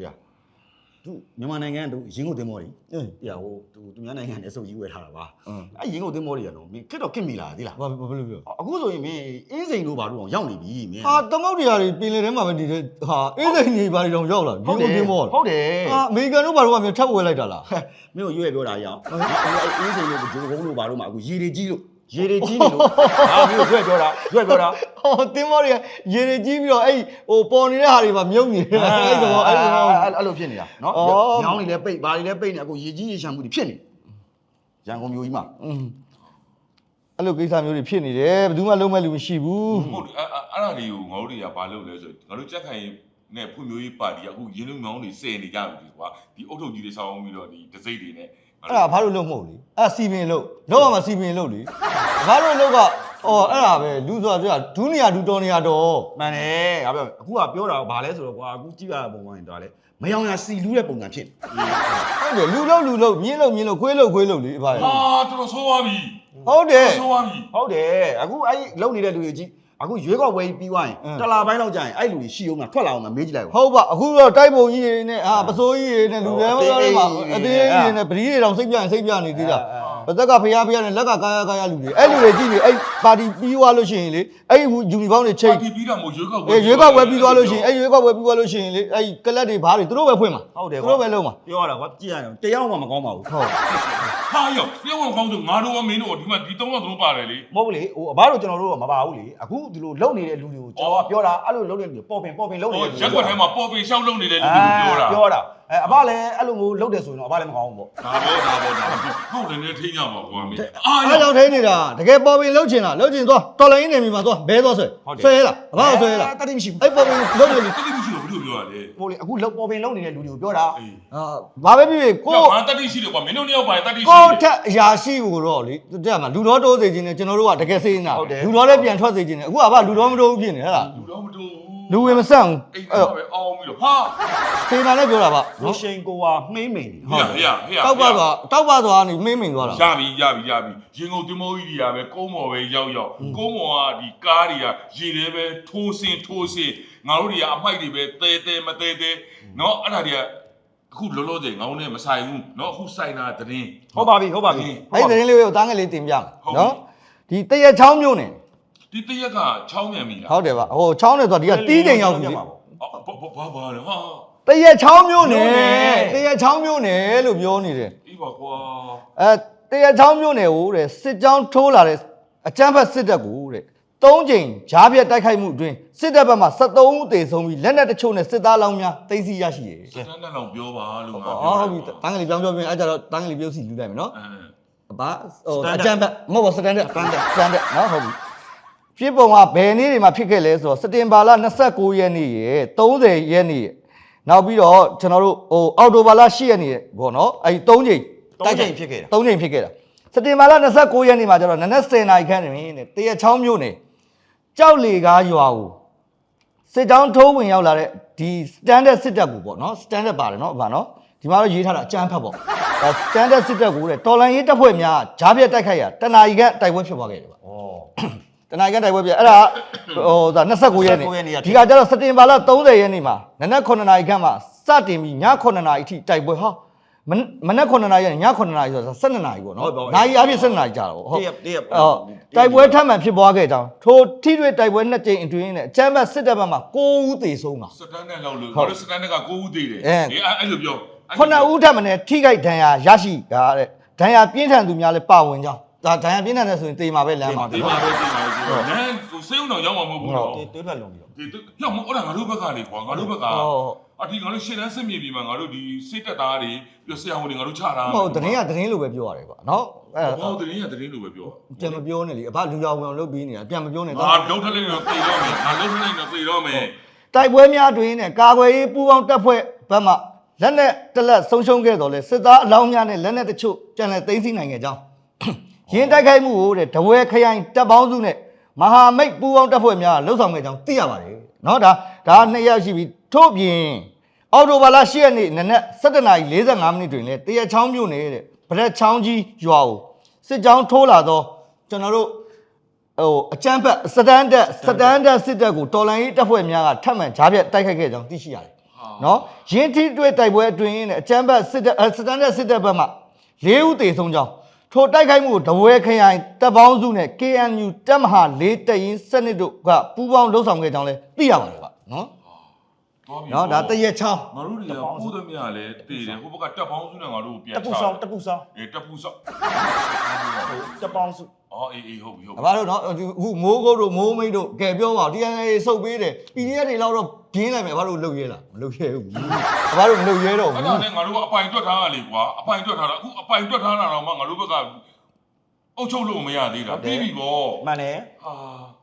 ပြောမလို့ပါတရားသူမြန်မာနိုင်ငံကသူရင်းကုန်သင်းမော်တွေအေးတရားဟိုသူသူများနိုင်ငံနဲ့အစုပ်ကြီးဝယ်ထားတာပါအင်းအဲ့ရင်းကုန်သင်းမော်တွေကတော့မင်းခက်တော့ခက်မိလားသိလားဘာဘာလို့ပြောအခုဆိုရင်မင်းအင်းစိန်တို့ဘာလို့အောင်ရောက်နေပြီမင်းဟာသမုတ်တရားတွေပင်လယ်ထဲမှာပဲဒီတဲ့ဟာအေးစိန်ကြီးဘာတွေတော့ရောက်လာဒီကိုတင်းမောဟုတ်တယ်ဟာအမေရိကန်တို့ဘာလို့ကမျိုးထပ်ဝယ်လိုက်တာလားမင်းကိုရွေးပြောတာရအောင်အခုအဲ့အင်းစိန်တို့ဂျိုးကုန်းတို့ဘာလို့မှအခုရေတွေကြီးလို့ရေတွေကြီးနေလို့ဟာမင်းကိုရွေးပြောတာရွေးပြောတာဟော တင်းမောတွေကရေတွေကြီးပြီးတော့အဲ့ဟိုပေါ်နေတဲ့ဟာတွေမှာမြုပ်နေတယ်အဲ့ဒါအဲ့ဒါအဲ့လိုဖြစ်နေတာနော်အော်ညောင်းနေလဲပိတ်ဘာတွေလဲပိတ်နေအခုရေကြီးရေရှမ်းမှုတွေဖြစ်နေရန်ကုန်မြို့ကြီးမှာอืมအဲ့လိုကိစ္စမျိုးတွေဖြစ်နေတယ်ဘယ်သူမှလုံးမဲ့လူမရှိဘူးဟုတ်တယ်အဲ့အဲ့အဲ့ဒါတွေကိုငါတို့တွေကဘာလုပ်လဲဆိုတော့ငါတို့ကြက်ခိုင်နဲ့ဖွံ့ဖြိုးရေးပါတီကအခုရင်းနှီးမြောင်းတွေစယ်နေကြပြီကွာဒီအုတ်ထုပ်ကြီးတွေဆောင်းပြီးတော့ဒီဒစိမ့်တွေနဲ့အဲ့ဒါဘာလို့လုံးမဟုတ်လေအဲ့စီပင်လို့လုံးဝမစီပင်လို့လေဘာလို့လုံးက အော်အဲ့ဒါပဲလူဆိုတာပြောတာဒူးနေရဒူးတော်နေရတော့မှန်တယ်ငါပြောအခုကပြောတာကဘာလဲဆိုတော့ကွာအခုကြည့်ရတဲ့ပုံစံတော့လေမယောင်ရစီလူးတဲ့ပုံစံဖြစ်နေဟုတ်တယ်လူလုံးလူလုံးမြင်းလုံးမြင်းလုံးခွေးလုံးခွေးလုံးလေအဖာဟာတော်တော်ဆိုးသွားပြီဟုတ်တယ်ဆိုးသွားပြီဟုတ်တယ်အခုအဲ့လုံနေတဲ့လူတွေကြီးအခုရွေးကောက်ဝယ်ပြီးသွားရင်အင်းတလာပိုင်းလောက်ကြာရင်အဲ့လူတွေရှိအောင်မထွက်လာအောင်မမေးကြည့်လိုက်ပါဟုတ်ပါအခုတော့တိုက်ပုံကြီးတွေနဲ့ဟာပစိုးကြီးတွေနဲ့လူတွေမတော်တွေမှာအသေးကြီးတွေနဲ့ပရိတွေတောင်စိတ်ပြရင်စိတ်ပြနေသေးတာ ဘသက်ကဖျားဖျားနဲ့လက်ကကာယကာယလူတွေအဲ့လူတွေကြည့်နေအဲ့ပါတီပြီးသွားလို့ရှိရင်လေအဲ့ယူနီဖောင်းတွေချိပါတ်တီပြီးတော့မို့ရွေးကောက်အေးရွေးကောက်ဝယ်ပြီးသွားလို့ရှိရင်အဲ့ရွေးကောက်ဝယ်ပြီးသွားလို့ရှိရင်လေအဲ့ကလပ်တွေဘားတွေသူတို့ပဲဖွင့်မှာဟုတ်တယ်သူတို့ပဲလုံးမှာပြောရတာကွာကြည့်ရတယ်တရားမှမကောင်းပါဘူးဟုတ်ဟာရောက်ပြောင်းအောင်ကောင်းဆိုငါတို့ကမင်းတို့ကဒီမှာဒီတော့တော့ပါတယ်လေမဟုတ်ဘူးလေဟိုအဘတို့ကျွန်တော်တို့ကမပါဘူးလေအခုဒီလိုလုံနေတဲ့လူတွေကိုကျွန်တော်ကပြောတာအဲ့လိုလုံနေတဲ့လူတွေပေါ်ပင်ပေါ်ပင်လုံနေဟိုတဲ့လူရက်ွက်ထဲမှာပေါ်ပင်ရှောက်လုံနေတဲ့လူတွေပြောတာပြောတာအဲအဘလည်းအဲ့လိုမျိုးလုံတယ်ဆိုရင်တော့အဘလည်းမကောင်းဘူးပေါ့ဒါပေါ့ဒါပေါ့ဒါပေါ့ဟုတ်တယ်နေထိညာပါကွာမင်းအာအဲ့ရောက်ကြောင့်ထိနေတာတကယ်ပေါ်ပင်လှုပ်ချင်တာလှုပ်ချင်သွားတော်လိုင်းနေပြီမှာသွားဘဲသွားဆွဲဆွဲလားအဘောက်ဆွဲလားတတိမရှိဘူးအဲ့ပေါ်ပင်လှုပ်နေပြီတတိမရှိတော့ဘယ်လိုပြောရလဲဟိုလေအခုလုံပေါ်ပင်လုံနေတဲ့လူတွေကိုပြောတာအေးအာဘာပဲဖြစ်ဖြစ်ကိုကိုငါတတိရှိတယ်ကွာမင်းတို့နှစ်ယောက်ပါတတိရှိကိုတယ်ထက်အရာရှိကိုတော့လေတဲ့မှာလူတော်တိုးစေခြင်းနဲ့ကျွန်တော်တို့ကတကယ်စိတ်နေတာလူတော်လည်းပြန်ထွက်စေခြင်းနဲ့အခုကဘာလူတော်မတိုးဘူးဖြစ်နေဟဲ့လားလူတော့မတူဘူး လူဝင်မဆန့်ဘူး အိမ် အဲ့ ကပဲအောင်းပြီးတော့ဟာ စေနာလည်းပြောတာပါ လူ နော် ရှိန်ကိုဟာမှိမ့်မိန်နေ ဟေ့ဟေ့ဟေ့ တောက်ပါသွားတောက်ပါသွားနေမိမ့်မိန်သွားတာ ရပြီရပြီရပြီရင်ကုန်တင်မိုးကြီးတွေကပဲကုန်းမော်ပဲရောက်ရောက်ကုန်းမော်ကဒီကားတွေကရေထဲပဲထိုးစင်ထိုးစင်ငါတို့တွေကအမိုက်တွေပဲတဲတဲမတဲတဲเนาะအဲ့ဒါတွေကအခုလောလောဆယ်ငောင်းနဲ့မဆိုင်ဘူးเนาะအခုဆိုင်တာတရင် ဟုတ်ပါပြီဟုတ်ပါပြီ အဲ့ဒီသတင်းလေးကိုတားငယ်လေးတင်ပြမယ် ဟုတ်ပြီ နော်ဒီတရက်ချောင်းမျိုးနဲ့ ဒီတရက်ကချောင်းမြန်ပြီလားဟုတ်တယ်ပါဟိုချောင်းနဲ့ဆိုတော့ဒီကတီးတိမ်ရောက်ပြီလေအော်ဘာဘာဘာလဲဟာတရက်ချောင်းမျိုးနဲ့မျိုးနဲ့တရက်ချောင်းမျိုးနဲ့လို့ပြောနေတယ်အေးပါကွာအဲတရက်ချောင်းမျိုးနဲ့ဟိုတဲ့စစ်ကြောင်းထိုးလာတဲ့အကြမ်းဖက်စစ်တပ်ကိုတဲ့သုံးချိန်ဂျားပြက်တိုက်ခိုက်မှုအတွင်းစစ်တပ်ဘက်မှ73ဦးသေဆုံးပြီးလက်နက်တချို့နဲ့စစ်သားလောင်းများသိမ်းဆည်းရရှိတယ်စတန်ဒတ်လောက်ပြောပါလို့ငါအော်ပြောဟုတ်ပြီတန်းကလေးပြောင်းပြောင်းပြင်အဲ့ကြတော့တန်းကလေးပြုတ်စီလူလိုက်မယ်နော်အဲဘာဟို Standard အကြမ်းဖက်မဟုတ်ပါစတန်ဒတ်စတန်ဒတ်စတန်ဒတ်နော်ဟုတ်ပြီ ဖြစ်ပုံကဘယ်နေ့တွေမှာဖြစ်ခဲ့လဲဆိုတော့စတင်ဘာလ29ရက်နေ့ရယ်30ရက်နေ့ရယ်နောက်ပြီးတော့ကျွန်တော်တို့ဟိုအော်တိုဘာလ10ရက်နေ့ရယ်ပေါ့နော်အဲ့ဒီ3ချိန်သုံးချိန်ဖြစ်ခဲ့တာ3ချိန်ဖြစ်ခဲ့တာစတင်ဘာလ29ရက်နေ့မှာကျတော့နနက်10နာရီခန့်နေပြီတဲ့တရချောင်းမြို့နယ်ကြောက်လေကားရွာကိုစစ်ကြောင်းထိုးဝင်ရောက်လာတဲ့ဒီ standard စစ်တပ်ကိုပေါ့နော် standard ပါတယ်နော်ဗာနော်ဒီမှာတော့ရေးထားတာအကြမ်းဖက်ပေါ့အဲ standard စစ်တပ်ကိုတဲ့တော်လန်ရေးတပ်ဖွဲ့များဂျားပြက်တိုက်ခိုက်ရာတနာရီကတိုက်ပွဲဖြစ်သွားခဲ့တယ်ဗျဩ တနာရီကတိုက်ပွဲပြအဲ့ဒါဟိုဒါ29ရက်နေ့29ရက်နေ့ကဒီကကျတော့စတင်ဘာလ30ရက်နေ့မှာနနက်9နာရီခန့်မှာစတင်ပြီးည9နာရီအထိတိုက်ပွဲဟာမနမနက်9နာရီကနေည9နာရီဆိုတာ12နာရီပေါ့နော်နာရီအပြည့်12နာရီကြာတော့ဟုတ်တရက်တရက်အော်တိုက်ပွဲထပ်မံဖြစ်ပွားခဲ့ကြောင်းထိုထိတွေ့တိုက်ပွဲနှစ်ကြိမ်အတွင်းနဲ့အကြမ်းဖက်စစ်တပ်ဘက်မှ9ဦးသေဆုံးတာစတန်ဒတ်လောက်လို့ဟုတ်ငါတို့စတန်ဒတ်က9ဦးသေးတယ်အဲအေးအဲ့အဲ့လိုပြောခုနှစ်ဦးထပ်မံနဲ့ထိခိုက်ဒဏ်ရာရရှိတာတဲ့ဒဏ်ရာပြင်းထန်သူများလည်းပါဝင်ကြောင်းဒါဒဏ်ရာပြင်းထန်တဲ့ဆိုရင်တေမှာပဲလမ်းမှာဒီမှာပဲဒီမှာပဲဒီမှာ နန်းကိုစေးုံတော့ရောက်မှာမဟုတ်ဘူးတော့တေးတွေးထွက်လုံးပြီးတော့ဒီရောက်မဟုတ်အဲ့ဒါငါတို့ဘက်ကလေကွာငါတို့ဘက်ကဟုတ်အဒီငါတို့ရှေ့တန်းစစ်မြေပြီးမှငါတို့ဒီစစ်တပ်သားတွေပြီးဆရာဝန်တွေငါတို့ချတာမဟုတ်သတင်းကသတင်းလို့ပဲပြောရတယ်ကွာနော်အဲဘာသတင်းရသတင်းလို့ပဲပြောပြန်မပြောနဲ့လေအဖလူရောက်ဝင်လုပ်ပြီးနေတာပြန်မပြောနဲ့ငါလုံးထလိုက်တော့ပြေတော့မယ်ငါလုံးထလိုက်တော့ပြေတော့မယ်တိုက်ပွဲများတွင်နဲ့ကာကွယ်ရေးပူးပေါင်းတပ်ဖွဲ့ဘက်မှလက်နက်တစ်လက်ဆုံးရှုံးခဲ့တော်လဲစစ်သားအလောင်းများနဲ့လက်နက်တချို့ပြန်လည်သိမ်းဆည်းနိုင်ခဲ့ကြောင်းရင်းတိုက်ခိုက်မှုကိုတဲ့တဝဲခရိုင်တပ်ပေါင်းစုနဲ့ မဟာမိတ်ပူးပေါင်းတပ်ဖွဲ့များလှုပ်ဆောင်ခဲ့ကြောင်းသိရပါတယ်เนาะဒါဒါနှစ်ရက်ရှိပြီထို့ပြင်အော်တိုဘာလ10ရက်နေ့နနက်7:45မိနစ်တွင်လဲတရချောင်းမြို့နယ်တဲ့ဗရက်ချောင်းကြီးရွာကိုစစ်ကြောင်းထိုးလာသောကျွန်တော်တို့ ဟိုအချမ်းဖက်စတန်ဒတ်စတန်ဒတ်စစ်တပ်ကိုတော်လိုင်းရေးတပ်ဖွဲ့များကထပ်မံဂျားပြတ်တိုက်ခိုက်ခဲ့ကြောင်းသိရှိရတယ်နော်ရင်းထိတွေ့တိုက်ပွဲအတွင်းနဲ့အချမ်းဖက်စစ်တပ်စတန်ဒတ်စစ်တပ်ဘက်မှ၄ဦးသေဆုံးကြောင်း ထိုတိုက်ခိုက်မှုကိုတပွဲခရိုင်တပ်ပေါင်းစုနဲ့ KNU တပ်မဟာ၄တပ်ရင်းစနစ်တို့ကပူးပေါင်းလှုပ်ဆောင်ခဲ့ကြောင်းလည်းသိရပါတယ်ဗျနော်သွားပြီနော်ဒါတရက်ချောင်းငါတို့တွေကပို့သမျှလည်းတည်တယ်ဟိုဘက်ကတက်ပေါင်းစုနဲ့ငါတို့ကိုပြန်တပူဆောင်တပူဆောင်အေးတက်ပူဆော့တပေါင်းစု အော်အေးအေးဟုတ်ပြီဟုတ်အပြီဘတို့နော်အခုမိုးကုတ်တို့မိုးမိတ်တို့ကဲပြောပါဦး DNA စုပ်ပေးတယ် PDF တွေလောက်တော့ပြင်းလိုက်မယ်အဘတို့လုတ်ရဲလားမလုတ်ရဲဘူးအဘတို့မလုတ်ရဲတော့အဲ့ဘူး ဒါနဲ့ငါတို့ကအပိုင်တွက်ထားရလေကွာအပိုင်တွက်ထားတာအခုအပိုင်တွက်ထားတာတော့မှငါတို့ဘက်ကအုတ်ချုပ်လို့မရသေးတာပြီးပြီဗောမှန်တယ်ဟာ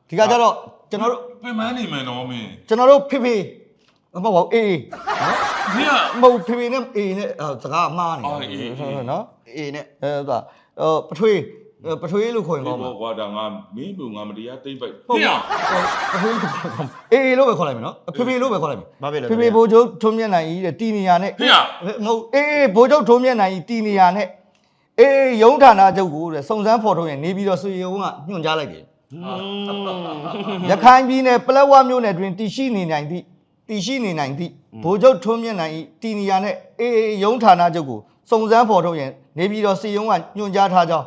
ဒီကကြတော့ကျွန်တော်တို့ပြင်မန်းနေမယ်နော်မင်းကျွန်တော်တို့ဖေဖေမဟုတ်ပါဘူးအေးအေးမင်းက မဟုတ်ဖေဖေနဲ့အေးနဲ့စကားမှားနေနော်အေးနဲ့အဲဒါဟိုပထွေး ပထွေးလို့ခေါ်ရင်ဒီကောင်းမှာဘောကွာဒါငါမင်းတို့ငါမတရားတိမ့်ပိုက်ဟုတ်ဟေ့ပါပထွေးအေးအေးလို့ပဲခေါ်လိုက်မယ်နော်ဖေဖေလို့ပဲခေါ်လိုက်မယ်ဘာဖြစ်လဲဖေဖေဘိုးချုပ်ထုံးမြတ်နိုင်ကြီးတဲ့တီနီယာနဲ့ဟေ့မဟုတ်အေးအေးဘိုးချုပ်ထုံးမြတ်နိုင်ကြီးတီနီယာနဲ့အေးရုံးဌာနချုပ်ကိုတဲ့စုံစမ်းဖော်ထုတ်ရင်နေပြီးတော့ဆွေရုံကညွှန်ကြားလိုက်တယ်ရခိုင်ပြည်နယ်ပလက်ဝမြို့နယ်တွင်တည်ရှိနေနိုင်သည့်တည်ရှိနေနိုင်သည့်ဘိုးချုပ်ထုံးမြတ်နိုင်ကြီးတီနီယာနဲ့အေးအေးရုံးဌာနချုပ်ကိုစုံစမ်းဖော်ထုတ်ရင်နေပြီးတော့ဆွေရုံကညွှန်ကြားထားကြောင်း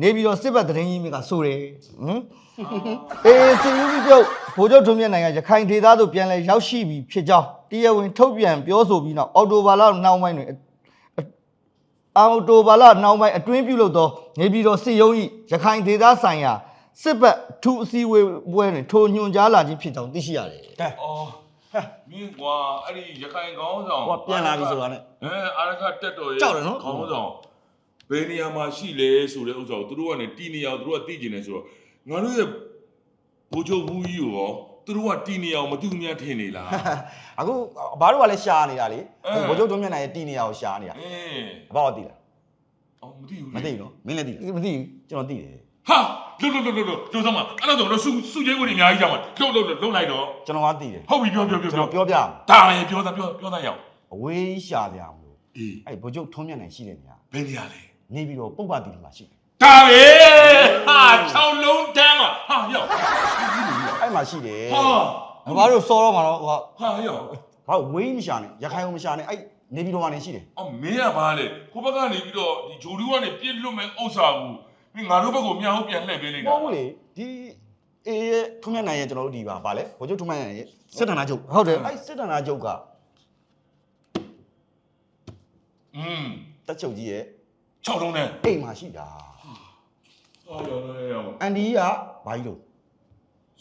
နေပြီးတော့စစ်ဘက်သတင်းကြီးတွေကဆိုတယ်ဟမ်အေးစီယူပြုတ်ဗိုလ်ချုပ်ထုံးမြတ်နိုင်ငံရခိုင်ဒေသသို့ပြန်လဲရောက်ရှိပြီဖြစ်ကြောင်းတရားဝင်ထုတ်ပြန်ပြောဆိုပြီးနောက်အော်တိုဘာလနှောင်းပိုင်းတွင်အော်တိုဘာလနှောင်းပိုင်းအတွင်းပြုလုပ်သောနေပြည်တော်စစ်ရုံး၏ရခိုင်ဒေသဆိုင်ရာစစ်ဘက်ထူးအစည်းအဝေးပွဲတွင်ထိုညွှန်ကြားလာခြင်းဖြစ်ကြောင်းသိရှိရတယ်ကဲအော်မင်းကွာအဲ့ဒီရခိုင်ကောင်းဆောင်ဟောပြန်လာပြီဆိုတာနဲ့အဲအာရခတက်တော်ရဲ့ကြောက်တယ်နော်ခေါင်းဆောင် ဘယ်နေရာမှာရှိလဲဆိုတဲ့ဥစ္စာကိုသူတို့ကနေတီနေအောင်သူတို့ကသိကျင်နေဆိုတော့ငါတို့ရဲ့ဘိုးချုပ်ဘူးကြီးကိုရောသူတို့ကတီနေအောင်မတူမြတ်ထင်နေလားအခုဘာတို့ကလည်းရှားနေတာလေအဲဘိုးချုပ်တုံးမျက်နှာရဲ့တီနေရကိုရှားနေတာအင်းဘာတော့သိလားအော်မသိဘူးမသိဘူးနော်မင်းလည်းသိလားမသိဘူးကျွန်တော်သိတယ်ဟာလုတ်လုတ်လုတ်လုတ်လုတ်စမ်းမအဲ့ဒါဆိုတော့စုစုချင်းကိုအများကြီးကြမှာလုတ်လုတ်လုတ်လုတ်လိုက်တော့ကျွန်တော်ကသိတယ်ဟုတ်ပြီပြောပြောပြောကျွန်ပြောတော်ပြောပြမယ်ဒါလည်းပြောတာပြောပြောတာရောက်အဝေးရှာကြမလို့အေးအဲ့ဘိုးချုပ်ထုံးမျက်နှာရှိတဲ့နေရာဘယ်နေရာလဲ နေပြီးတော့ပုပ္ပတိမှာရှိတယ်ဒါပဲဟာ6လုံးတန်းမှာဟာရောက်အဲ့မှာရှိတယ်ဟာဘာလို့စောတော့မှာတော့ဟိုဟာရောက်ဘာဝေးမရှာနဲ့ရခိုင်ကိုမရှာနဲ့အဲ့နေပြီးတော့မှနေရှိတယ်အော်မင်းကဘာလဲကိုဘက်ကနေပြီးတော့ဒီဂျိုလူကနေပြစ်လွတ်မဲ့ဥစ္စာကိုမင်းငါတို့ဘက်ကိုမြောက်ပြန်လှည့်ပေးလိုက်မတာဟုတ်ဘူးလေဒီအေးရဲ့ထုံးမျက်နှာရဲ့ကျွန်တော်တို့ဒီပါဗာလဲဘိုးချုပ်ထုံးမျက်နှာရဲ့စစ်တနာချုပ်ဟုတ်တယ်အဲ့စစ်တနာချုပ်ကอืม တက်ချုပ်ကြီးရဲ့ 6လုံးနဲ့အိမ်မှာရှိတာဟာရောက်ရောက်အန်ဒီကဘာကြီးလို့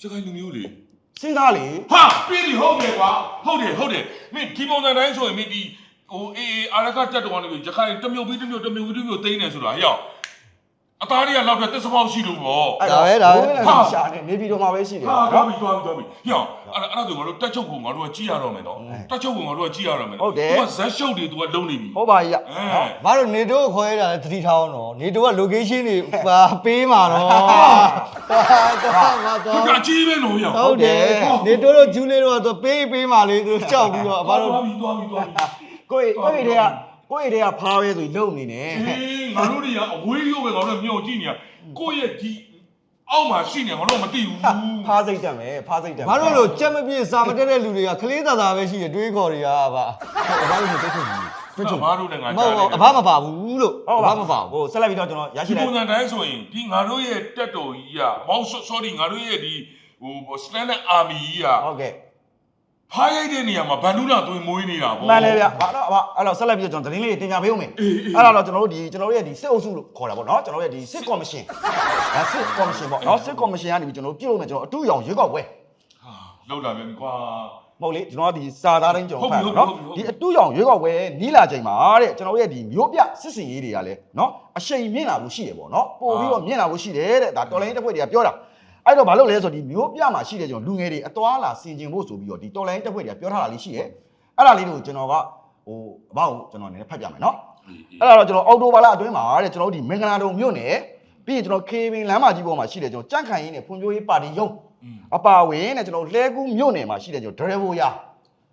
စကိုင်းလူမျိုးလေစဉ်းစားလေဟာပြီးပြီဟုတ်တယ်ကွာဟုတ်တယ်ဟုတ်တယ်မင်းဒီပုံစံတိုင်းဆိုရင်မင်းဒီဟိုအေးအေးအာရကတက်တော်ကနေပြီးရခိုင်တမျိုးပြီးတမျိုးတမျိုးပြီးတမျိုးသိနေဆိုတာဟဲ့ရောက် အသားတွေကလောက်တဲ့သစ္စာပေါက်ရှိလို့ပေါ့ဒါပဲဒါပဲဘိုးလည်းမရှာနဲ့နေပြီးတော့မှပဲရှိတယ် ဟာနော်သွားပြီသွားပြီသွားပြီဟေ့အောင်အဲ့ဒါအဲ့ဒါဆိုငါတို့တက်ချုပ်ကိုငါတို့ကကြည့်ရတော့မယ်နော်တက်ချုပ်ကိုငါတို့ကကြည့်ရတော့မယ်နော်ဟုတ်တယ် သူကဇက်ရှုပ်တွေသူကလုံးနေပြီဟုတ်ပါရဲ့အဲဘာလို့နေတိုးခေါ်ရတာလဲသတိထားအောင်နော်နေတိုးက location တွေပါပေးမှာတော့ဟာတော့မှာသူတော့ကအကြီးပဲနော်ဟေ့အောင်ဟုတ်တယ်နေတိုးတို့ဂျူးလေးတို့ကတော့ပေးပေးမှာလေသူကြောက်ပြီးတော့ဘာလို့သွားပြီသွားပြီသွားပြီကိုယ့်ကိုယ့်တွေက ကိုယ့်တွေကဖားပဲဆိုလုံနေနေအေးငါတို့တွေကအဝေးရောက်ပဲငါတို့ကမြောက်ကြည့်နေရကိုယ့်ရဲ့ဒီအောက်မှာရှိနေငါတို့မသိဘူးဖားစိတ်တက်မယ်ဖားစိတ်တက်မယ်ဘာလို့လို့ကြက်မပြည့်စာမတက်တဲ့လူတွေကခလေးသာသာပဲရှိတယ်တွေးခေါ်တွေကဗျာဘာလို့လို့တိတ်ထုတ်ဘူးတွေ့ချင်ငါတို့လည်းငါမဟုတ်ဘူးအဘမပါဘူးလို့ဟုတ်အဘပါမပါဘူးဟိုဆက်လိုက်ပြီးတော့ကျွန်တော်ရရှိဒီလိုက်ပုံစံတိုင်းဆိုရင်ဒီငါတို့ရဲ့တက်တော်ကြီးကမောက် sorry ငါတို့ရဲ့ဒီဟို standard army ကြီးကဟုတ်ကဲ့ ဖားရိုက်တဲ့နေရာမှာဗန်ဒူလာသွင်းမွေးနေတာပေါ့မှန်တယ်ဗျဘာတော့အဲ့တော့ဆက်လိုက်ပြီးတော့ကျွန်တော်သတင်းလေးတင်ပြပေးဦးမယ်အဲ့ဒါတော့ကျွန်တော်တို့ဒီကျွန်တော်တို့ရဲ့ဒီစစ်အုပ်စုလို့ခေါ်တာပေါ့နော်ကျွန်တော်တို့ရဲ့ဒီစစ်ကော်မရှင်ဒါစစ်ကော်မရှင်ပေါ့နော်စစ်ကော်မရှင်ကနေပြီးကျွန်တော်တို့ပြုလုပ်မယ်ကျွန်တော်အတူရောင်ရွေးကောက်ပွဲဟာလောက်တာပဲကွာမဟုတ်လေကျွန်တော်ကဒီစာသားတိုင်းကျွန်တော်ဖတ်ဟုတ်နော်ပြီဟုတ်ပြီဒီအတူရောင်ရွေးကောက်ပွဲနီးလာချိန်မှာတဲ့ကျွန်တော်တို့ရဲ့ဒီမျိုးပြစစ်စင်ရေးတွေကလည်းနော်အရှိန်မြင့်လာလို့ရှိတယ်ပေါ့နော်ပို့ပြီးတော့မြင့်လာလို့ရှိတယ်တဲ့ဒါတော်လိုင်းတစ်ဖွဲ့တွေကပြောတာ အဲ့တော့ဘာလို့လဲဆိုတော့ဒီမျိုးပြမှာရှိတဲ့ကျွန်တော်လူငယ်တွေအသွားလာဆင်ကျင်ဖို့ဆိုပြီးတော့ဒီတော်လိုင်းတစ်ဖွဲ့တွေကပြောထားတာလေးရှိတယ်အဲ့ဒါလေးတွေကိုကျွန်တော်ကဟိုအဘောက်ကိုကျွန်တော်နည်းနည်းဖတ်ပြမယ်နော်အဲ့ဒါတော့ကျွန်တော်အော်တိုဘာလအတွင်းမှာတဲ့ကျွန်တော်တို့ဒီမင်္ဂလာတုံမြို့နယ်ပြီးရင်ကျွန်တော်ခေဘင်လမ်းမကြီးပေါ်မှာရှိတယ်ကျွန်တော်ကြန့်ခိုင်ရင်းနဲ့ဖွံ့ဖြိုးရေးပါတီရုံးအပါဝင်တဲ့ကျွန်တော်လှဲကူးမြို့နယ်မှာရှိတယ်ကျွန်တော်ဒရဗိုယာ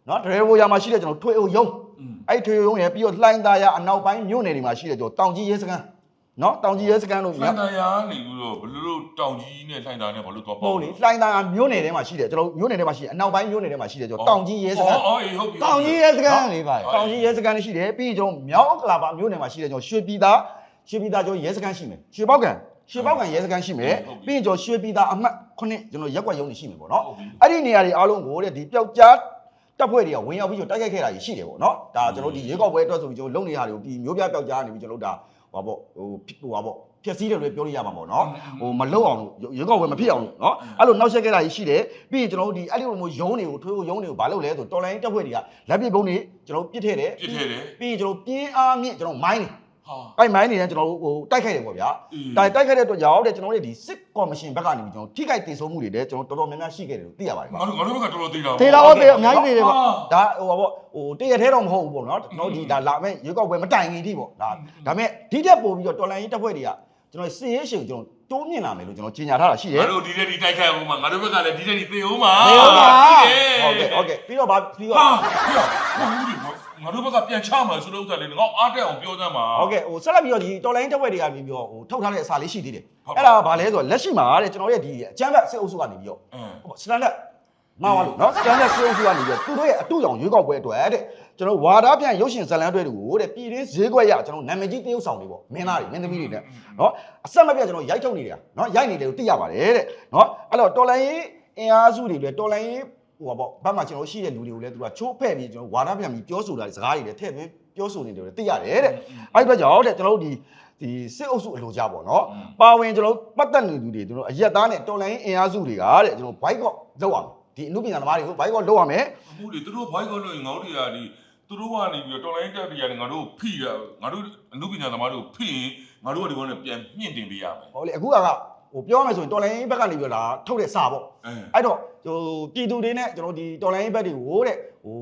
နော်ဒရဗိုယာမှာရှိတယ်ကျွန်တော်ထွေအုပ်ရုံးအဲ့ထွေအုပ်ရုံးရဲ့ပြီးတော့လှိုင်းသားရအနောက်ပိုင်းမြို့နယ်တွေမှာရှိတယ်ကျွန်တော်တောင်ကြီးရဲစခန်း နော်တောင်ကြီးရဲစခန်းတို့လှိုင်းသာယာနေပြီးတော့ဘယ်လိုလုပ်တောင်ကြီးနဲ့လှိုင်းသာနဲ့ဘာလို့တော့ဟုတ်လေလှိုင်းသားမြို့နယ်ထဲမှာရှိတယ်ကျွန်တော်မြို့နယ်ထဲမှာရှိတယ်အနောက်ပိုင်းမြို့နယ်ထဲမှာရှိတယ်ကျွန်တော်တောင်ကြီးရဲစခန်းအော်အေးဟုတ်ပြီတောင်ကြီးရဲ့စကန်လေးပါတောင်ကြီးရဲစခန်းရှိတယ်ပြီးရင်ကျွန်တော်မြောက်ဥက္ကလာပါမြို့နယ်မှာရှိတယ်ကျွန်တော်ရွှေပြည်သားရွှေပြည်သားကျွန်တော်ရဲစခန်းရှိမယ်ရွှေပောက်ကန်ရွှေပောက်ကန်ရဲစခန်းရှိမယ်ပြီးရင်ကျွန်တော်ရွှေပြည်သားအမှတ်9ကျွန်တော်ရက်ကွက်ရုံးနေရှိမယ်ပေါ့နော်ဟုတ်ပြီအဲ့ဒီနေရာတွေအားလုံးကိုတဲ့ဒီပျောက်ကြားတပ်ဖွဲ့တွေကဝင်ရောက်ပြီးကျွန်တော်တိုက်ခိုက်ခဲ့တာကြီးရှိတယ်ပေါ့နော်ဒါကျွန်တော်ဒီရေကောက်ပွဲအတွက်ဆိုပြီးကျွန်တော်လုံနေရတယ်ကိုဒီမျိုးပြပျောက်ကြားနေပြီးကျွန်တော်တို့ဒါ ဟောပေါ့ဟိုဟိုဟာပေါ့ဖြက်စီးတယ်လို့ပြောလို့ရမှာပေါ့နော်ဟိုမလုံအောင်လို့ရေကောက်ပွဲမဖြစ်အောင်လို့နော်အဲ့လိုနောက်ဆက်ခဲ့တာကြီးရှိတယ်ပြီးရင်ကျွန်တော်တို့ဒီအဲ့ဒီလိုမျိုးရုံးတွေကိုထွေးကိုရုံးတွေကိုဘာလုပ်လဲဆိုတော်လိုင်းတပ်ဖွဲ့တွေကလက်ပစ်ပုံးတွေကျွန်တော်တို့ပစ်ထည့်တယ်ပြစ်ထဲတယ်ပြီးရင်ကျွန်တော်ပြင်းအားမြင့်ကျွန်တော်မိုင်းနေဟာအဲ့မိုင်းနေနဲ့ကျွန်တော်တို့ဟိုတိုက်ခိုက်တယ်ပေါ့ဗျာအင်းတိုက်တိုက်ခိုက်တဲ့အတွက်ကြောင့်တဲ့ကျွန်တော်တို့ဒီစစ်ကော်မရှင်ဘက်ကနေပြီးကျွန်တော်ထိခိုက်တင်ဆုံးမှုတွေတဲ့ကျွန်တော်တော်တော်များများရှိခဲ့တယ်လို့သိရပါတယ်ဗျာငါတို့ငါတို့ဘက်ကတော်တော်သေးတာသေးတာဟုတ်သေးအများကြီးသေးတယ်ပေါ့ဒါဟိုပါပေါ့ ဟိုတရက်သေးတော့မဟုတ်ဘူးပေါ့နော်ကျွန်တော်ဒီဒါလာမဲ့ရွေးကောက်ပွဲမတိုင်ခင်ထိပေါ့ဒါဒါမဲ့ဒီတက်ပို့ပြီးတော့တော်လိုင်းရေးတပ်ဖွဲ့တွေကကျွန်တော်စစ်ရေးရှင်ကိုကျွန်တော်တိုးမြင့်လာမယ်လို့ကျွန်တော်ကြေညာထားတာရှိတယ်ငါတို့ဒီတဲ့ဒီတိုက်ခိုက်အောင်မှာငါတို့ဘက်ကလည်းဒီတဲ့ဒီသေအောင်မှာသေအောင်ပါဟုတ်ကဲ့ဟုတ်ကဲ့ပြီးတော့ဗာပြီးတော့ဟာငါတို့ဘက်ကပြန်ချမှာဆိုလို့ဥစ္စာလေးငါအားတက်အောင်ပြောစမ်းပါဟုတ်ကဲ့ဟိုဆက်လက်ပြီးတော့ဒီတော်လိုင်းတပ်ဖွဲ့တွေကနေပြီးတော့ဟိုထုတ်ထားတဲ့အစာလေးရှိသေးတယ်ဟုတ်အဲ့ဒါကဘာလဲဆိုတော့လက်ရှိမှာတဲ့ကျွန်တော်ရဲ့ဒီအကြမ်းဖက်စစ်အုပ်စုကနေပြီးတော့အင်းဟိုစတန်ဒတ် မှားပါလို့နော်စတန်ဒတ်စစ်အုပ်စုကနေပြီးတော့သူတို့ရဲ့အတူရောင်ရွေးကောက်ပွဲအတွက်တဲ့ကျွန်တော်ဝါဒပြန်ရုပ်ရှင်ဇာတ်လမ်းတွေတွေကိုတဲ့ပြည်ရင်းဈေးကွက်ရကျွန်တော်နာမည်ကြီးတရုပ်ဆောင်တွေပေါ့မင်းသားတွေမင်းသမီးတွေနဲ့နော်အဆက်မပြတ်ကျွန်တော်ရိုက်ထုတ်နေတယ်နော်ရိုက်နေတယ်လို့သိရပါတယ်တဲ့နော်အဲ့တော့တော်လိုင်းရေးအင်အားစုတွေလည်းတော်လိုင်းရေးဟိုပါပေါ့ဘာမှကျွန်တော်ရှိတဲ့လူတွေကိုလည်းသူကချိုးဖဲ့ပြီးကျွန်တော်ဝါဒပြန်ပြီးပြောဆိုတာတွေစကားတွေလည်းထည့်သွင်းပြောဆိုနေတယ်လို့သိရတယ်တဲ့အဲ့ဒီတော့ကြောင့်တဲ့ကျွန်တော်တို့ဒီဒီစစ်အုပ်စုအလိုကြပေါ့နော်ပါဝင်ကျွန်တော်ပတ်သက်နေသူတွေကျွန်တော်အရက်သားနဲ့တော်လိုင်းအင်အားစုတွေကတဲ့ကျွန်တော်ဘိုက်ကော့လောက်အောင် ဒီအမှုပညာသမားတွေကိုဘိုက်ကော့လောက်အောင်မယ်အခုလေသူတို့ဘိုက်ကောလို့ငါတို့တွေကဒီသူတို့ကနေပြီးတော့တော်လိုင်းတက်တွေကနေငါတို့ဖိရငါတို့အနုပညာသမားတို့ဖိရင်ငါတို့ကဒီကောနဲ့ပြန်မြင့်တင်ပေးရမယ်ဟောလေအခုကဟိုပြောရမယ်ဆိုရင်တော်လိုင်းဘက်ကနေပြီးတော့ဒါထုတ်တဲ့စာပေါ့အင်းအဲ့တော့ဟိုပြည်သူတွေနဲ့ကျွန်တော်ဒီတော်လိုင်းဘက်တွေကိုတဲ့ဟို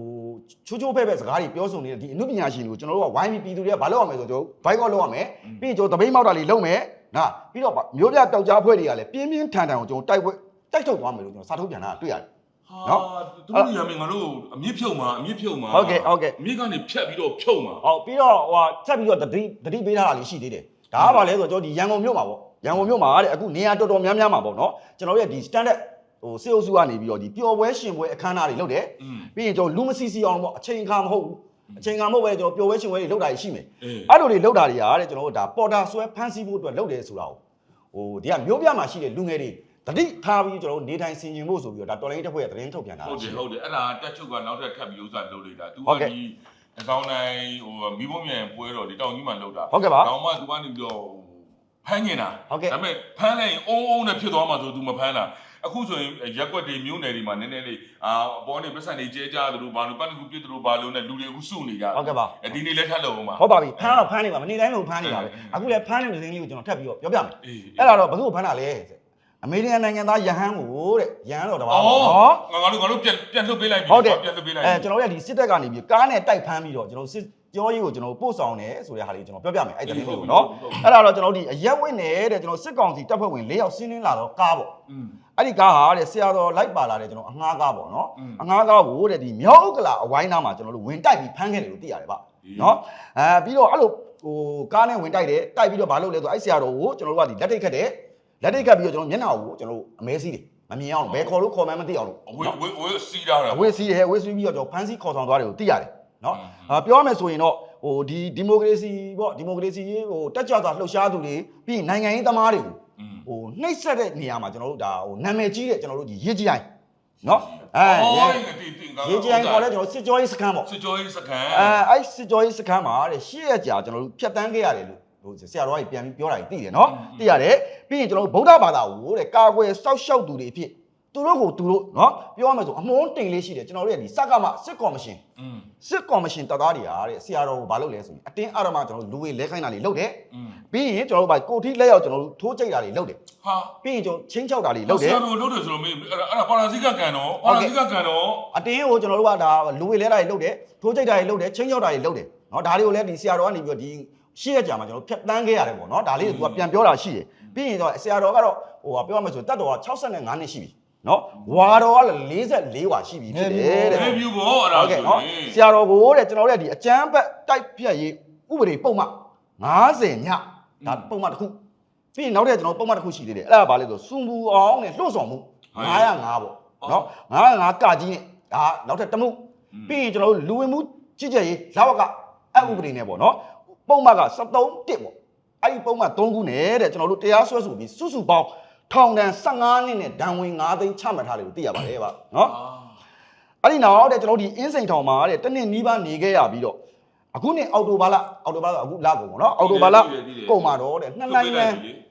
ချိုးချိုးဖဲ့ဖဲ့စကားတွေပြောဆိုနေတဲ့ဒီအမှုပညာရှင်တွေကိုကျွန်တော်တို့ကဝိုင်းပြီးပြည်သူတွေကဘာလုပ်ရမလဲဆိုတော့ဘိုက်ကော့လုပ်ရမယ်ပြီးရင်ကျွန်တော်တပိတ်မောက်တာလေးလုပ်မယ်နော်ပြီးတော့မျိုးပြတောက်ကြားဖွဲ့တွေကလည်းပြင်းပြင်းထန်ထန်ကိုကျွန်တော်တိုက်ပွဲတိုက်ထုတ်သွားမယ်လို့ကျွန်တော်စာထုတ်ပြန်တာတွေ့ရတယ် ဟာသူတို့ရမယ်ငါတို့အမြင့်ဖြုတ်မှာအမြင့်ဖြုတ်မှာဟုတ်ကဲ့ဟုတ်ကဲ့အမြင့်ကနေဖြတ်ပြီးတော့ဖြုတ်မှာဟောပြီးတော့ဟိုဆက်ပြီးတော့တတိတတိပေးထားတာလေးရှိသေးတယ်ဒါကဘာလဲဆိုတော့ကျွန်တော်ဒီရန်ကုန်မြို့မှာပေါ့ရန်ကုန်မြို့မှာတဲ့အခုနေရာတော်တော်များများမှာပေါ့နော်ကျွန်တော်တို့ရဲ့ဒီ standard ဟိုစေအုပ်စုကနေပြီးတော့ဒီပျော်ပွဲရှင်ပွဲအခမ်းအနားတွေလုပ်တယ်อืมပြီးရင်ကျွန်တော်လူမစီစီအောင်ပေါ့အချိန်အခါမဟုတ်ဘူးအချိန်အခါမဟုတ်ပဲကျွန်တော်ပျော်ပွဲရှင်ပွဲတွေလုပ်တာရှိမယ်အေးအဲ့လိုတွေလုပ်တာတွေကတဲ့ကျွန်တော်တို့ဒါပေါ်တာဆွဲဖမ်းဆီးဖို့အတွက်လုပ်တယ်ဆိုတာကိုဟိုဒီကမျိုးပြမှာရှိတဲ့လူငယ်တွေ တတိထားပြီးကျွန်တော်တို့နေတိုင်းဆင်ခြင်ဖို့ဆိုပြီးတော့ဒါတော်လိုင်းတက်ဖွဲ့ရဲ့သတင်းထုတ်ပြန်တာဟုတ်တယ်ဟုတ်တယ်အဲ့ဒါတက်ချုပ်ကနောက်ထပ်ထပ်ပြီးဥစားလုပ်လိုက်တာသူကဒီအဆောင်တိုင်းဟိုမိဘမြန်ပွဲတော်ဒီတောင်ကြီးမှာလုပ်တာဟုတ်ကဲ့ပါတောင်မှသူကနေပြီးတော့ဖမ်းနေတာဟုတ်ကဲ့ဒါပေမဲ့ဖမ်းလိုက်ရင်အုံးအုံးနဲ့ဖြစ်သွားမှာဆိုသူမဖမ်းတာအခုဆိုရင်ရက်ွက်တွေမြို့နယ်တွေမှာနည်းနည်းလေးအာအပေါ်နေပတ်စံတွေကျဲကြသလိုဘာလို့ပတ်ကူပြစ်သလိုဘာလို့နဲ့လူတွေအခုစုနေကြဟုတ်ကဲ့ပါဒီနေ့လက်ထပ်လုပ်အောင်ပါဟုတ်ပါပြီဖမ်းတော့ဖမ်းနေပါမနေ့တိုင်းလုံးဖမ်းနေပါပဲအခုလည်းဖမ်းနေတဲ့သတင်းလေးကိုကျွန်တော်ထပ်ပြီးတော့ပြောပြမယ်အဲ့ဒါတော့ဘယ်သူ့ကိုဖမ်းတာလဲ အမေရိကန်နိုင်ငံသားယဟန်ကိုတဲ့ယဟန်တော်တပါးပေါ့နော်ငါငါတို့ငါတို့ပြန်ပြန်လွတ်ပေးလိုက်ပြီဟုတ်တယ်ပြန်လွတ်ပေးလိုက်အဲကျွန်တော်တို့ကဒီစစ်တပ်ကနေပြီးကားနဲ့တိုက်ဖမ်းပြီးတော့ကျွန်တော်စစ်ကြောရေးကိုကျွန်တော်ပို့ဆောင်တယ်ဆိုတဲ့ဟာလေးကျွန်တော်ပြောပြမယ်အဲ့တည်းလို့နော်အဲ့ဒါတော့ကျွန်တော်ဒီအရက်ဝင်းနေတဲ့ကျွန်တော်စစ်ကောင်စီတပ်ဖွဲ့ဝင်၄ယောက်ဆင်းလင်းလာတော့ကားပေါ့အဲ့ဒီကားဟာတဲ့ဆရာတော်လိုက်ပါလာတဲ့ကျွန်တော်အငှားကားပေါ့နော်အငှားကားကိုတဲ့ဒီမြောက်ဥက္ကလာအဝိုင်းသားမှာကျွန်တော်တို့ဝင်တိုက်ပြီးဖမ်းခဲ့တယ်လို့သိရတယ်ဗျနော်အဲပြီးတော့အဲ့လိုဟိုကားနဲ့ဝင်တိုက်တယ်တိုက်ပြီးတော့မလုပ်လဲဆိုအဲ့ဆရာတော်ကိုကျွန်တော်တို့ကဒီလက်ထိတ်ခတ်တယ် လက်ထိတ်ကပ်ပြီးတော့ကျွန်တော်မျက်နှာကိုကျွန်တော်တို့အမဲစီးတယ်မမြင်အောင်ဘယ်ခေါ်လို့ခေါ်မှန်းမသိအောင်လို့အဝေးဝေးဝေးစီးတာလားအဝေးစီးတယ်အဝေးစီးပြီးတော့ကျွန်တော်ဖမ်းဆီးခေါ်ဆောင်သွားတယ်ကိုသိရတယ်နော်ပြောရမယ်ဆိုရင်တော့ဟိုဒီဒီမိုကရေစီပေါ့ဒီမိုကရေစီဟိုတက်ကြွစွာလှုပ်ရှားသူတွေပြီးနိုင်ငံရေးသမားတွေကိုဟိုနှိပ်စက်တဲ့နေရာမှာကျွန်တော်တို့ဒါဟိုနာမည်ကြီးတဲ့ကျွန်တော်တို့ဒီရေးကြီးတိုင်းနော်အဲရေးကြီးတိုင်းပေါ်လဲကျွန်တော်စစ်ကြောရေးစခန်းပေါ့စစ်ကြောရေးစခန်းအဲအဲ့စစ်ကြောရေးစခန်းမှာတဲ့ရှေ့ရကြာကျွန်တော်တို့ဖြတ်တန်းခဲ့ရတယ်လို့ ဟိုဆရာတော်ကပြန်ပြီးပြောတာကြီးသိတယ်နော်သိရတယ်ပြီးရင်ကျွန်တော်တို့ဗုဒ္ဓဘာသာကိုတဲ့ကာကွယ်စောက်ရှောက်သူတွေဖြစ်သူတို့ကိုသူတို့နော်ပြောရမယ်ဆိုအမုန်းတိမ်လေးရှိတယ်ကျွန်တော်တို့ရဲ့ဒီစကမစစ်ကော်မရှင်စစ်ကော်မရှင်တပ်သားတွေဟာတဲ့ဆရာတော်ကိုဘာလုပ်လဲဆိုရင်အတင်းအဓမ္မကျွန်တော်တို့လူတွေလဲခိုင်းတာတွေလုပ်တယ်ပြီးရင်ကျွန်တော်တို့ဘာကိုထိလက်ရောက်ကျွန်တော်တို့ထိုးကြိတ်တာတွေလုပ်တယ်ဟာပြီးရင်ကျွန်တော်ချင်းချောက်တာတွေလုပ်တယ်ဆရာတော်လုပ်တယ်ဆိုတော့မင်းအဲ့ဒါပါရာဇိကကံတော့ပါရာဇိကကံတော့အတင်းကိုကျွန်တော်တို့ကဒါလူတွေလဲတာတွေလုပ်တယ်ထိုးကြိတ်တာတွေလုပ်တယ်ချင်းချောက်တာတွေလုပ်တယ်နော်ဒါတွေကိုလည်းဒီဆရာတော်ကနေပြီးတော့ဒီဟ ရှေ့ရကြာမှာကျွန်တော်ဖြတ်တန်းခဲ့ရတယ်ပေါ့နော်ဒါလေးကို तू ကပြန်ပြောတာရှိတယ်ပြီးရင်တော့ဆရာတော်ကတော့ဟိုကပြောရမယ်ဆိုတတ်တော်က65နှစ်ရှိပြီနော်ဝါတော်က44ဝါရှိပြီဖြစ်တယ်တဲ့ review ပေါ့အဲ့ဒါဟုတ်ကဲ့နော်ဆရာတော်ကိုတဲ့ကျွန်တော်တို့ကဒီအကျမ်းပတ်တိုက်ဖြတ်ရေးဥပဒေပုံမှန်90ညဒါပုံမှန်တစ်ခုပြီးရင်နောက်တဲ့ကျွန်တော်ပုံမှန်တစ်ခုရှိသေးတယ်အဲ့ဒါကဘာလဲဆိုစွန်ဘူးအောင်နဲ့လှုပ်ဆောင်မှု905ပေါ့နော်905ကကြီးနဲ့ဒါနောက်ထပ်တမှုပြီးရင်ကျွန်တော်တို့လူဝင်မှုကြီးကြပ်ရေးလောက်ကအဥပဒေနဲ့ပေါ့နော် ပုံမှန်က73တစ်ပေါ့အဲ့ဒီပုံမှန်3ခုနဲ့တဲ့ကျွန်တော်တို့တရားစွဲဆိုပြီးစုစုပေါင်းထောင်ဒဏ်15နှစ်နဲ့ဒဏ်ဝင်9သိန်းချမှတ်ထားတယ်လို့သိရပါတယ်ဗျနော်အဲ့ဒီနောက်တဲ့ကျွန်တော်တို့ဒီအင်းစိန်ထောင်မှာတဲ့တစ်နှစ်နီးပါးနေခဲ့ရပြီးတော့အခုနှစ်အောက်တိုဘာလအောက်တိုဘာလအခုလကုန်ပေါ့နော်အောက်တိုဘာလကုန်မှာတော့တဲ့နှစ်နိုင်ငံ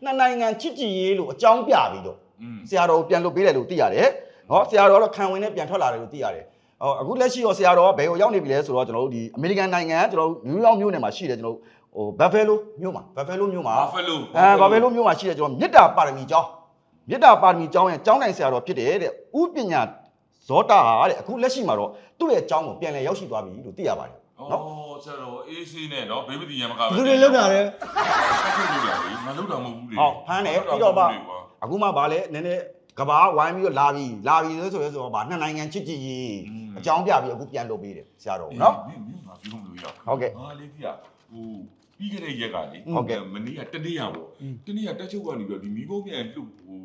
နှစ်နိုင်ငံချစ်ကြည်ရေးလို့အကြောင်းပြပြီးတော့อืมဆရာတော်ကိုပြန်လွတ်ပေးတယ်လို့သိရတယ်နော်ဆရာတော်ကတော့ခံဝင်နဲ့ပြန်ထွက်လာတယ်လို့သိရတယ် ဟောအခုလက်ရှိရောဆရာတော်ကဘယ်ကိုရောက်နေပြီလဲဆိုတော့ကျွန်တော်တို့ဒီအမေရိကန်နိုင်ငံကျွန်တော်တို့နယူးယောက်မြို့နယ်မှာရှိတယ်ကျွန်တော်တို့ဟိုဘတ်ဖဲလိုမြို့မှာဘတ်ဖဲလိုမြို့မှာဘာဖဲလိုအဲဘာပဲလို့မျိုးမှာရှိတယ်ကျွန်တော်မေတ္တာပါရမီကျောင်းမေတ္တာပါရမီကျောင်းရဲ့ကျောင်းတိုင်ဆရာတော်ဖြစ်တယ်တဲ့ဥပညာဇောတာဟာတဲ့အခုလက်ရှိမှာတော့သူ့ရဲ့ကျောင်းကိုပြန်လည်ရောက်ရှိသွားပြီလို့သိရပါတယ်ဩနော်ဆရာတော်အေးဆေးနဲ့နော်ဘေးမတီရမကပဲဘယ်သူတွေလောက်တာလဲဆက်ထုတ်လို့ရတယ်ငါလောက်တာမဟုတ်ဘူးလေဟောဖမ်းတယ်ပြီးတော့ပါအခုမှဗာလဲနည်းနည်းကဘာဝိုင်းပြီးတော့လာပြီလာပြီဆိုရဲဆိုတော့ဗာနှစ်နိုင်ငံချစ်ကြည်ရေး အကြောင်းပြပြီးအခုပြန်လုပ်ပေးတယ်ဆရာတော်နော်မင်းမင်းငါပြောလို့ရဟုတ်ကဲ့ငါလေးပြဟိုပြီးခဲ့တဲ့ရက်ကလေဟုတ်ကဲ့မနေ့ကတနေ့ရပေါ့တနေ့ကတက်ချုပ်ကနေပြီးတော့ဒီမိဘပြန်လွတ်ဟို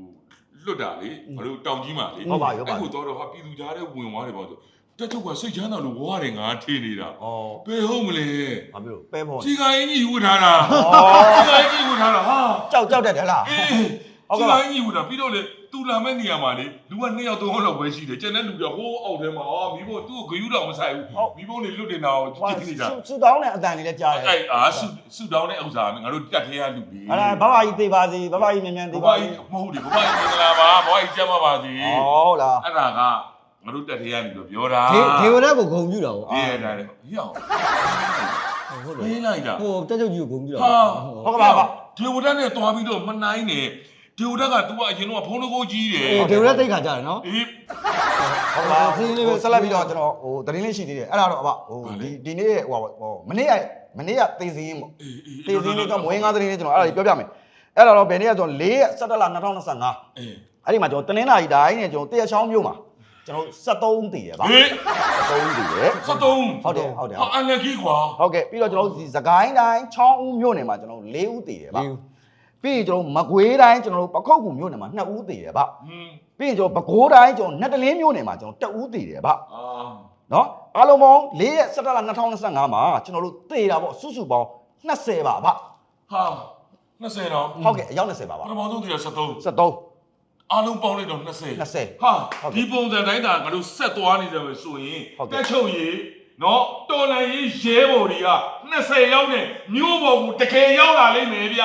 လွတ်တာလေဘာလို့တောင်ကြီးမှာလေဟုတ်ပါရောပါအဲ့ကိုတော့တော့ဟာပြည်သူကြားထဲဝင်သွားတယ်ပေါ့ဆိုတက်ချုပ်ကစိတ်ချမ်းသာလို့ဝါတယ်ငါထေးနေတာဩဘယ်ဟုတ်မလဲဘာဖြစ်လို့ပဲဖို့ကြီးကိုင်းကြီးဝတ်ထားတာဩကြီးကိုင်းကြီးဝတ်ထားတာဟာကြောက်ကြောက်တယ်ဟလားအေးဟုတ်ကြီးကဲ့ပါကိုင်းကြီးဝတ်တာပြီးတော့လေ သူလာမဲ့နေရာမှာလေလူက2ယောက်3ယောက်လောက်ပဲရှိတယ်ကျန်တဲ့လူကဟိုးအောက်ထဲမှာဟာမိဖို့သူ့ကိုဂယုတော်မဆိုင်ဘူးမိဖို့နေလွတ်တင်တာကိုဟိုကြည့်နေတာစူတောင်းတဲ့အတန်လေးလည်းကြားတယ်အဲ့အားဆူဆူတောင်းတဲ့ဥစ္စာငါတို့တက်ထဲရလူတွေအဲ့ဒါဘဘကြီးသိပါစေဘဘကြီးမြန်မြန်ဘသိဘပါစေကြီးမဟုတ်တယ်ဘဘကြီးမင်္ဂလာပါဘဘကြီးကျမ်းပါပါစေဩဟုတ်လားအဲ့ဒါကငါတို့တက်ထဲရလူလို့ပြောတာဒေဒေဝရတ်ကိုဂုံပြူတာဗောအေးဒါလေဟေ့အောင်ဟုတ်မင်းလိုက်တာဟိုတက်ချုပ်ကြီးကိုဂုံပြူတာဟာဟုတ်ကဲ့ပါပါဒေဝဒတ်နဲ့တွားပြီးတော့မနိုင်နဲ့ ဒေဝဒတ်က तू ကအရင်တော့ဖုန်းတကိုးကြီးတယ်အေးဒေဝရတ်တိတ်ခါကြတယ်နော်အေးဟုတ်ပါစီးဘူးလေးပဲဆက်လက်ပြီးတော့ကျွန်တော်ဟိုသတင်းလေးရှိသေးတယ်အဲ့ဒါတော့အဘဟိုဟုတ်လေဒီဒီနေ့ဟိုဟိုမနေ့ကမနေ့ကသေစင်းပေါ့အေးအေးသေစင်းလေးတော့မွေးငါးသတင်းလေးကျွန်တော်အဲ့ဒါကြီးပြောပြမယ်အဲ့ဒါတော့ဘယ်နေ့ကဆိုတော့၄ရက်17လ2025အေးအဲ့ဒီမှာကျွန်တော်တနင်္လာရီတိုင်းနဲ့ကျွန်တော်တရချောင်းမြို့မှာကျွန်တော်73တည်ရပါဟေး73တည်ရစတုံးဟုတ်တယ်ဟုတ်တယ်ဟာအလကီကွာဟုတ်ကဲ့ပြီးတော့ကျွန်တော်ဒီစကိုင်းတိုင်းချောင်းဦးမြို့နယ်မှာကျွန်တော်၄ဦးတည်ရပါ ပြီးရင်ကျွန်တော်မကွေးတိုင်းကျွန်တော်ပခောက်ကူမြို့နယ်မှာ2ဦးတည်ရပါဟင်းပြီးရင်ကျွန်တော်ပဲခူးတိုင်းကျွန်တော်နတ်တလင်းမြို့နယ်မှာကျွန်တော်2ဦးတည်ရပါအာနော်အားလုံးပေါင်း၄ရက်17လ2025မှာကျွန်တော်တို့သေတာပေါ့စုစုပေါင်း20ပါဗျဟာ20တော့ဟုတ်ကဲ့အယောက်20ပါပဗျထမဆုံးတည်းက73 73အားလုံးပေါင်းလိုက်တော့20 20ဟာဒီပုံစံတိုင်းသာငါတို့ဆက်သွားနေတယ်ဆိုရင်ဟုတ်ကဲ့တက်ချုပ်ရေး နော်တော်လန်ရေးရဲဘော်တွေက20ရောက်နေမြို့ပေါ်ကိုတကယ်ရောက်လာလိမ့်မယ်ဗျ